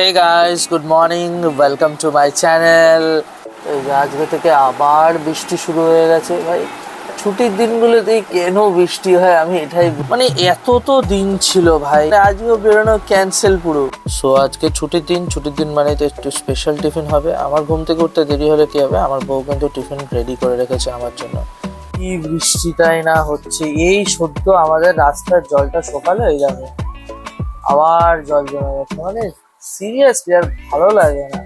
Hey guys good morning welcome to my channel আজকে থেকে আবার বৃষ্টি শুরু হয়ে গেছে ভাই। ছুটির দিনগুলোতেই কেন বৃষ্টি হয় আমি এটাই মানে এত তো দিন ছিল ভাই। আজকেও বেরোনো ক্যান্সেল পুরো। সো আজকে ছুটির দিন ছুটির দিন মানে তো একটু স্পেশাল টিফিন হবে। আমার ঘুম থেকে উঠতে দেরি হলে কি হবে? আমার বউ কিন্তু টিফিন রেডি করে রেখেছে আমার জন্য। কি বৃষ্টি তাই না হচ্ছে? এই সদ্য আমাদের রাস্তার জলটা সকালে হয়ে যাবে। আবার জল জমে গেছে মানে সিরিয়াসলি আর ভালো লাগে না।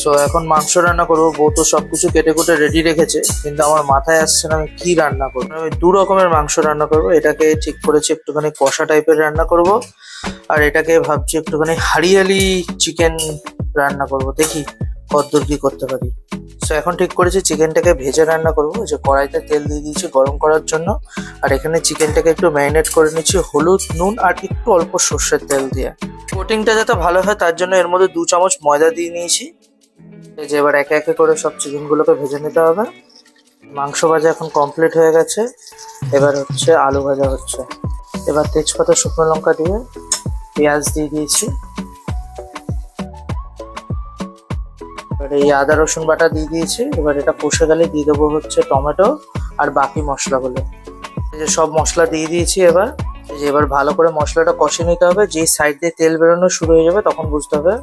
সো এখন মাংস রান্না করব, বউ তো সবকিছু কেটে কুটে রেডি রেখেছে, কিন্তু আমার মাথায় আসছে না আমি কি রান্না করব। আমি দু রকমের মাংস রান্না করব, এটাকে ঠিক করেছি একটুখানি কষা টাইপের রান্না করব, আর এটাকে ভাবছি একটুখানি হারিয়ালি চিকেন রান্না করব, দেখি কতদূর কি করতে পারি। সো এখন ঠিক করেছি চিকেনটাকে ভেজে রান্না করব যে কড়াইতে তেল দিয়ে দিয়েছি গরম করার জন্য, আর এখানে চিকেনটাকে একটু ম্যারিনেট করে নিচ্ছি হলুদ, নুন, আর একটু অল্প সর্ষের তেল দিয়ে। কোটিংটা যাতে ভালো হয়, তার জন্য এর মধ্যে দু চামচ ময়দা দিয়ে নিয়েছি। এই যে এবার একে একে করে সব চিকেনগুলোকে ভেজে নিতে হবে। মাংস ভাজা এখন কমপ্লিট হয়ে গেছে। এবার হচ্ছে আলু ভাজা হচ্ছে। এবার তেজপাতা, শুকনো লঙ্কা দিয়ে পেঁয়াজ দিয়ে দিয়েছি। এবার এই আদা, রসুন বাটা দিয়ে দিয়েছি। এবার এটা কষে গেলে দিয়ে দেবো হচ্ছে টমেটো আর বাকি মশলাগুলো। এই যে সব মশলা দিয়ে দিয়েছি এবার। যে এবার ভালো করে মশলাটা কষে নিতে হবে যে সাইড দিয়ে তেল বেরোনো শুরু হয়ে যাবে তখন বুঝতে হবে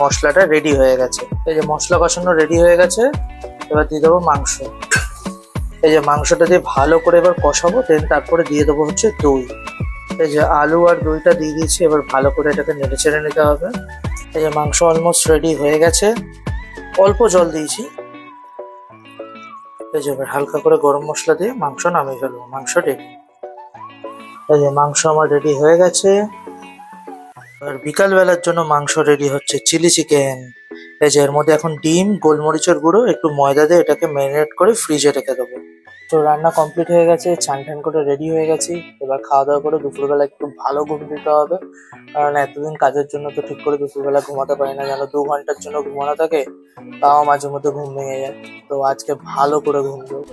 মশলাটা রেডি হয়ে গেছে। এই যে মশলা কষানো রেডি হয়ে গেছে, এবার দিয়ে দেবো মাংস। এই যে মাংসটা দিয়ে ভালো করে এবার কষাবো দেন তারপরে দিয়ে দেবো হচ্ছে দই। এই যে আলু আর দইটা দিয়ে দিয়েছি, এবার ভালো করে এটাকে নেড়ে চেড়ে নিতে হবে। এই যে মাংস অলমোস্ট রেডি হয়ে গেছে। অল্প জল দিয়েছি। এই যে এবার হালকা করে গরম মশলা দিয়ে মাংস নামিয়ে ফেলব, মাংস রেডি এই যে মাংস আমার রেডি হয়ে গেছে। আর বিকাল বেলার জন্য মাংস রেডি হচ্ছে চিলি চিকেন এই যে এর মধ্যে এখন ডিম, গোলমরিচের গুঁড়ো, একটু ময়দা দিয়ে এটাকে ম্যারিনেট করে ফ্রিজে রেখে দেবো। তো রান্না কমপ্লিট হয়ে গেছে, চান টান করে রেডি হয়ে গেছি। এবার খাওয়া দাওয়া করে দুপুরবেলা একটু ভালো ঘুম দিতে হবে। কারণ এতদিন কাজের জন্য তো ঠিক করে দুপুরবেলা ঘুমাতে পারি না, যেন দু ঘণ্টার জন্য ঘুমানো থাকে, তাও মাঝে মধ্যে ঘুম ভেঙে যায়। তো আজকে ভালো করে ঘুম দেবো।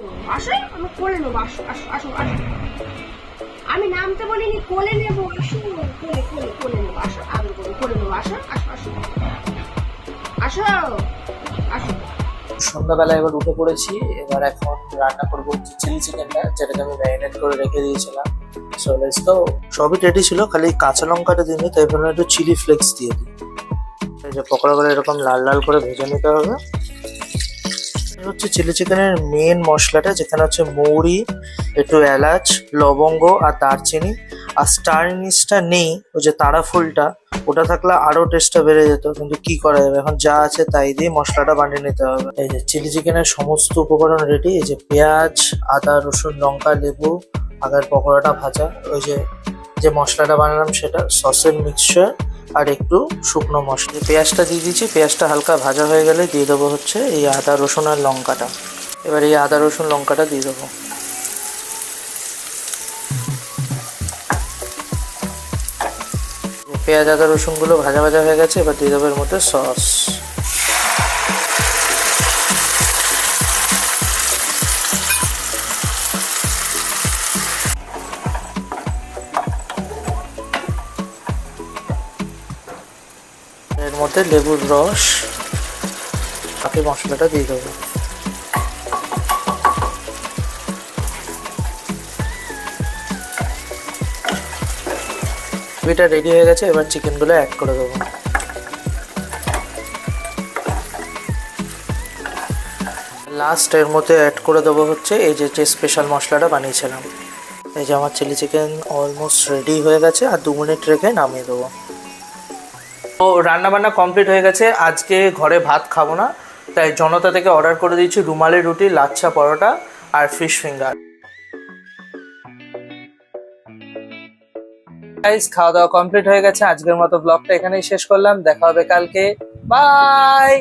আমি নামতে বলিনি, কোলে নেব কোলে কোলে কোলে নেব, আসো আগে করে কোলে নেব, আসো আসো আসো আসো আসো। সন্ধ্যাবেলা এবার উঠে পড়েছি, এবার এখন রান্না করব চিলি চিকেনটা যেটাকে আমি ম্যারিনেট করে রেখে দিয়েছিলাম। সো তো সবই রেডি ছিল, খালি কাঁচা লঙ্কাটা দিইনি তাই একটু চিলি ফ্লেক্স দিয়ে দিই। যে পকোড়াগুলো এরকম লাল লাল করে ভেজে নিতে হবে। হচ্ছে চিলি চিকেনের মেন মশলাটা, যেখানে হচ্ছে মৌরি, একটু এলাচ, লবঙ্গ আর দারচিনি। আর স্টার ইনিসটা নেই, ওই যে তারা ফুলটা, ওটা থাকলে আরও টেস্টটা বেড়ে যেত, কিন্তু কি করা যাবে? এখন যা আছে তাই দিয়ে মশলাটা বানিয়ে নিতে হবে। এই যে চিলি চিকেনের সমস্ত উপকরণ রেডি এই যে পেঁয়াজ, আদা, রসুন, লঙ্কা, লেবু, আগের পকোড়াটা ভাজা, ওই যে যে মশলাটা বানালাম সেটা সসের মিক্সচার আর একটু শুকনো মশলা। পেঁয়াজটা দিয়ে দিচ্ছি। পেঁয়াজটা হালকা ভাজা হয়ে গেলে দিয়ে দেবো হচ্ছে এই আদা, রসুন আর লঙ্কাটা। এবার এই আদা, রসুন, লঙ্কাটা দিয়ে দেবো। পেঁয়াজ, আদা, রসুনগুলো ভাজা ভাজা হয়ে গেছে। এবার দিয়ে দেবো এর মধ্যে সস। মধ্যে লেবুর রস বাকি মশলাটা দিয়ে দেবো। এটা রেডি হয়ে গেছে, এবার চিকেনগুলো অ্যাড করে দেবো। লাস্ট এর মধ্যে অ্যাড করে দেবো হচ্ছে এই যে যে স্পেশাল মশলাটা বানিয়েছিলাম। এই যে আমার চিলি চিকেন অলমোস্ট রেডি হয়ে গেছে, আর দু মিনিট রেখে নামিয়ে দেবো। তো রান্না বান্না কমপ্লিট হয়ে গেছে। আজকে ঘরে ভাত খাব না, তাই জনতা থেকে অর্ডার করে দিয়েছি রুমালি রুটি, লাচ্ছা পরোটা আর ফিশ ফিঙ্গার খাওয়া দাওয়া কমপ্লিট হয়ে গেছে। আজকের মতো ব্লগটা এখানেই শেষ করলাম। দেখা হবে কালকে। বাই